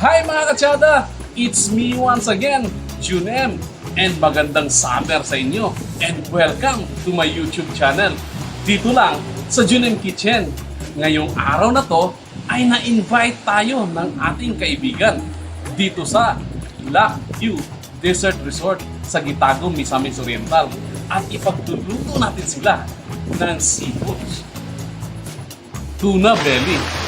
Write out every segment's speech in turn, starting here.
Hi mga katsada! It's me once again, Junem, and magandang summer sa inyo. And welcome to my YouTube channel. Dito lang sa Junem Kitchen. Ngayong araw na to ay na-invite tayo ng ating kaibigan dito sa Lac View Desert Resort sa Gitagum, Misamis Oriental at ipagtuluto natin sila ng seafood. Tuna belly.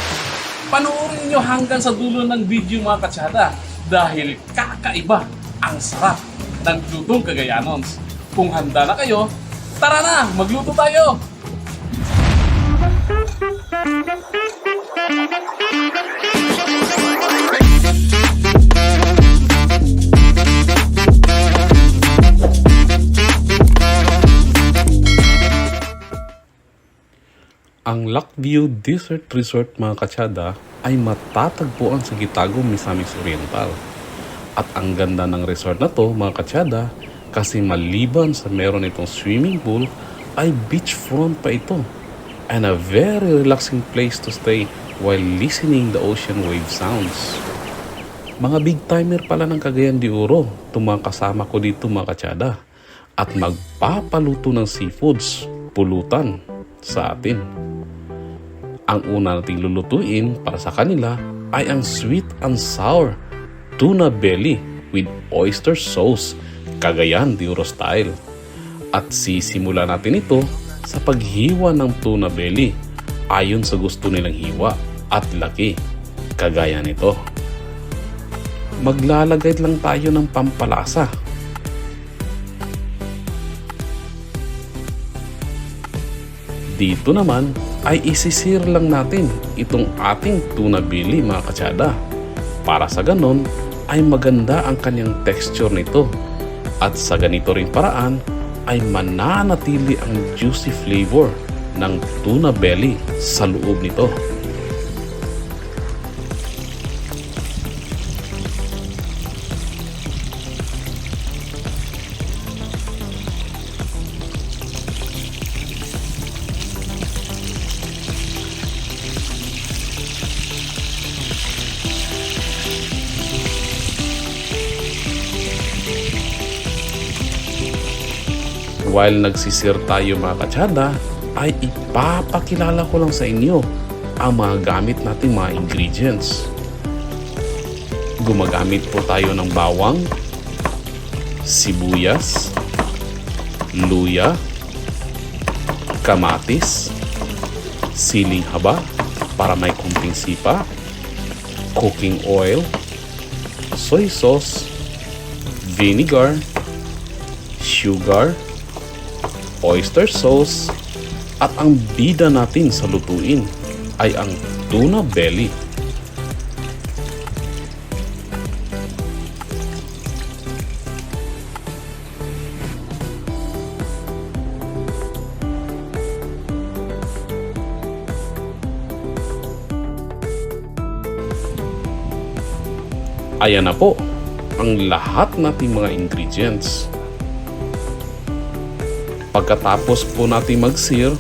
Panoorin nyo hanggang sa dulo ng video mga katsada dahil kakaiba ang sarap ng lutong Cagayanons. Kung handa na kayo, tara na, magluto tayo! Ang Lakview Desert Resort mga katsada ay matatagpuan sa Gitagum, Misamis Oriental. At ang ganda ng resort na to mga katsada kasi maliban sa meron itong swimming pool ay beachfront pa ito and a very relaxing place to stay while listening the ocean wave sounds. Mga big timer pala ng Cagayan de Oro mga kasama ko dito mga katsada at magpapaluto ng seafoods, pulutan sa atin. Ang una nating lulutuin para sa kanila ay ang sweet and sour tuna belly with oyster sauce, Cagayan de Oro style. At sisimula natin ito sa paghiwa ng tuna belly ayon sa gusto nilang hiwa at laki, kagaya nito. Maglalagay lang tayo ng pampalasa Dito naman ay isisir lang natin itong ating tuna belly mga katsada. Para sa ganon ay maganda ang kanyang texture nito. At sa ganito rin paraan ay mananatili ang juicy flavor ng tuna belly sa loob nito. While nagsisir tayo mga katsada, ay ipapakilala ko lang sa inyo ang mga gamit nating mga ingredients. Gumagamit po tayo ng bawang, sibuyas, luya, kamatis, siling haba para may kunting sipa, cooking oil, soy sauce, vinegar, sugar, oyster sauce, at ang bida natin sa lutuin ay ang tuna belly. Ayan na po ang lahat nating mga ingredients. Pagkatapos po natin mag-sear,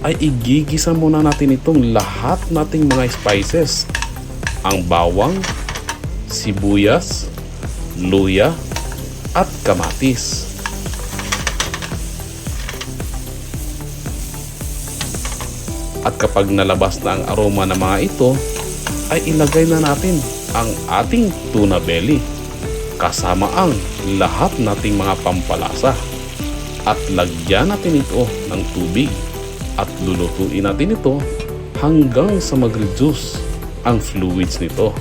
ay igigisa muna natin itong lahat nating mga spices. Ang bawang, sibuyas, luya, at kamatis. At kapag nalabas na ang aroma ng mga ito, ay ilagay na natin ang ating tuna belly kasama ang lahat nating mga pampalasa at lagyan natin ito ng tubig at lulutuin natin ito hanggang sa mag-reduce ang fluids nito.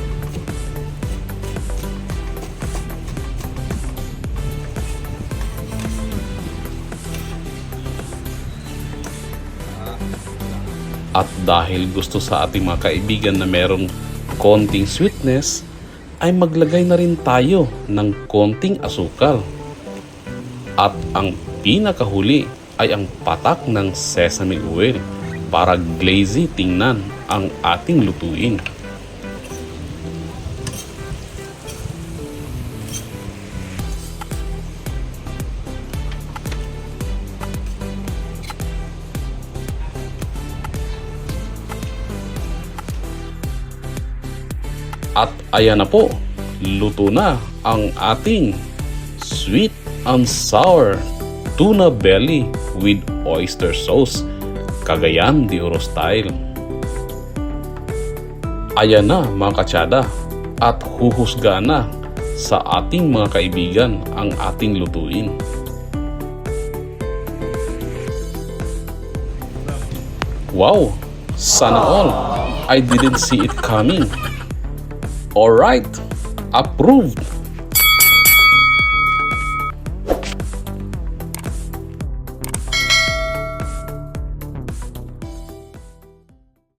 At dahil gusto sa ating mga kaibigan na merong konting sweetness, ay maglagay na rin tayo ng konting asukal. At ang pinakahuli ay ang patak ng sesame oil para glazy tingnan ang ating lutuin. At ayan na po, luto na ang ating sweet and sour tuna belly with oyster sauce. Cagayan de Oro style. Ayan na mga katsada at huhusga na sa ating mga kaibigan ang ating lutuin. Wow! Sana all! I didn't see it coming. Alright! Approved!